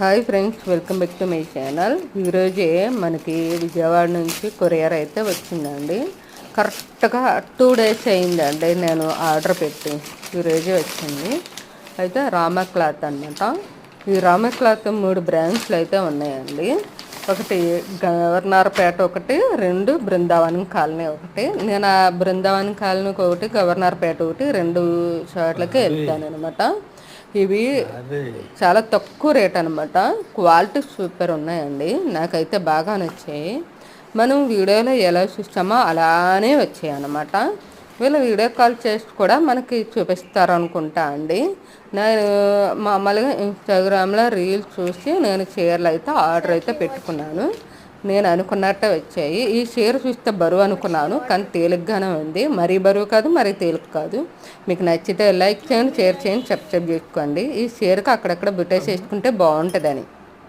Hi friends welcome back to my channel ఈరోజే మనకి విజయవాడ నుంచి కొరియర్ అయితే వచ్చిందండి. కరెక్ట్గా టూ డేస్ అయిందండి నేను ఆర్డర్ పెట్టి. ఈరోజే వచ్చింది. అయితే రామ క్లాత్ అనమాట ఈ రామ క్లాత్ మూడు బ్రాండ్స్లు అయితే ఉన్నాయండి. ఒకటి గవర్నర్పేట ఒకటి రెండు బృందావనం కాలనీ ఒకటి. నేను ఆ బృందావనం కాలనీకి ఒకటి గవర్నర్పేట ఒకటి రెండు చోట్లకి వెళ్తాను అనమాట ఇవి చాలా తక్కువ రేట్ అనమాట క్వాలిటీ సూపర్ ఉన్నాయండి. నాకైతే బాగా నచ్చాయి. మనం వీడియోలో ఎలా చూస్తామో అలానే వచ్చాయి అనమాట వీళ్ళు వీడియో కాల్ చేసి కూడా మనకి చూపిస్తారు అనుకుంటా అండి. నేను మామూలుగా ఇన్స్టాగ్రామ్లో రీల్స్ చూసి నేను చీరలు అయితే ఆర్డర్ అయితే పెట్టుకున్నాను. నేను అనుకున్నట్టే వచ్చాయి. ఈ చీర చూస్తే బరువు అనుకున్నాను కానీ తేలిగ్గానే ఉంది. మరీ బరువు కాదు మరీ తేలిక కాదు. మీకు నచ్చితే లైక్ చేయండి షేర్ చేయండి చెప్ చెప్ చేసుకోండి. ఈ చీరకు అక్కడక్కడ బుట్టేసి వేసుకుంటే బాగుంటుందని.